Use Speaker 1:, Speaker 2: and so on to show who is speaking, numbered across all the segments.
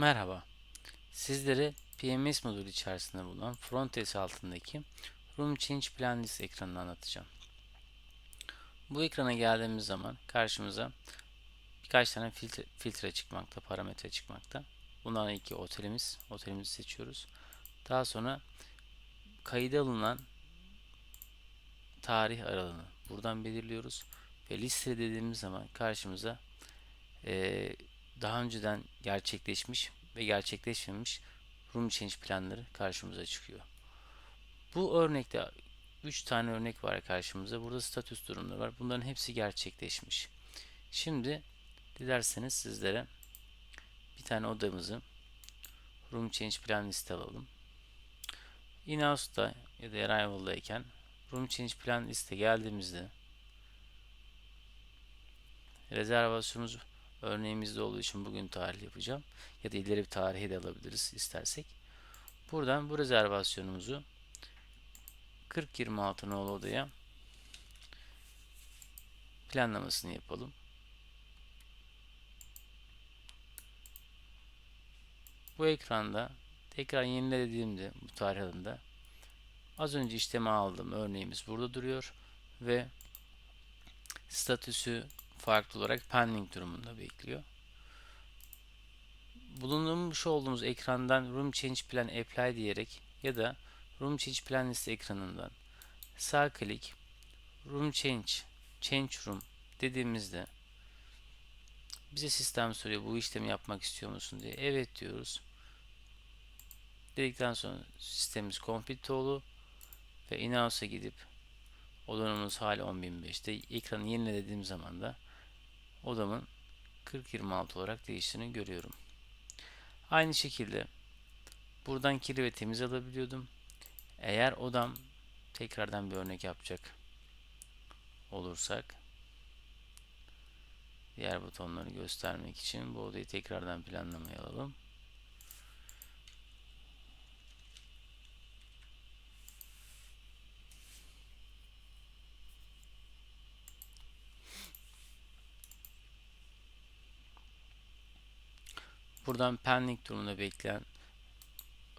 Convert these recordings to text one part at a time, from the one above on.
Speaker 1: Merhaba. Sizlere PMS modülü içerisinde bulunan Frontes altındaki Room Change Plan List ekranını anlatacağım. Bu ekrana geldiğimiz zaman karşımıza birkaç tane filtre, filtre çıkmakta, parametre çıkmakta. Bundan ilki otelimiz. Otelimizi seçiyoruz. Daha sonra kayıda alınan tarih aralığını buradan belirliyoruz. Ve liste dediğimiz zaman karşımıza eee daha önceden gerçekleşmiş ve gerçekleşmemiş room change planları karşımıza çıkıyor. Bu örnekte 3 tane örnek var karşımıza. Burada status durumları var. Bunların hepsi gerçekleşmiş. Şimdi dilerseniz sizlere bir tane odamızı room change plan liste alalım. In-house'da ya da arrival'dayken room change plan liste geldiğimizde rezervasyonumuz örneğimizde olduğu için bugün tarih yapacağım. Ya da ileri bir tarihi de alabiliriz istersek. Buradan bu rezervasyonumuzu 4026 nolu odaya planlamasını yapalım. Bu ekranda tekrar yenile dediğimde bu tarih adında az önce işleme aldığım örneğimiz burada duruyor ve statüsü farklı olarak pending durumunda bekliyor. Bulunmuş olduğumuz ekrandan Room Change Plan Apply diyerek ya da Room Change Plan liste ekranından sağ klik Room Change Change Room dediğimizde bize sistem soruyor bu işlemi yapmak istiyor musun diye. Evet diyoruz. Dedikten sonra sistemimiz complete oldu ve in gidip odanımız hala 10.005'te ekranı yenile dediğim zaman da odamın 40-26 olarak değiştiğini görüyorum. Aynı şekilde buradan kiri ve temiz alabiliyordum. Eğer odam tekrardan bir örnek yapacak olursak diğer butonları göstermek için bu odayı tekrardan planlamaya alalım. Buradan pending durumunda bekleyen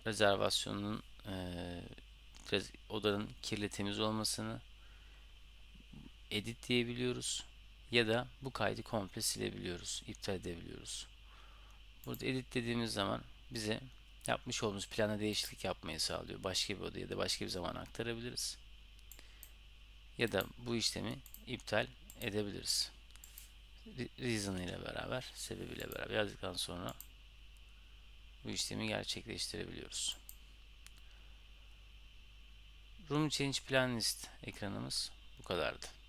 Speaker 1: rezervasyonun e, odanın kirli temiz olmasını edit diyebiliyoruz ya da bu kaydı komple silebiliyoruz, iptal edebiliyoruz. Burada edit dediğimiz zaman bize yapmış olduğumuz plana değişiklik yapmayı sağlıyor. Başka bir odaya da başka bir zaman aktarabiliriz. Ya da bu işlemi iptal edebiliriz. Reason ile beraber, sebebiyle beraber yazdıktan sonra bu işlemi gerçekleştirebiliyoruz. Room Change Plan List ekranımız bu kadardı.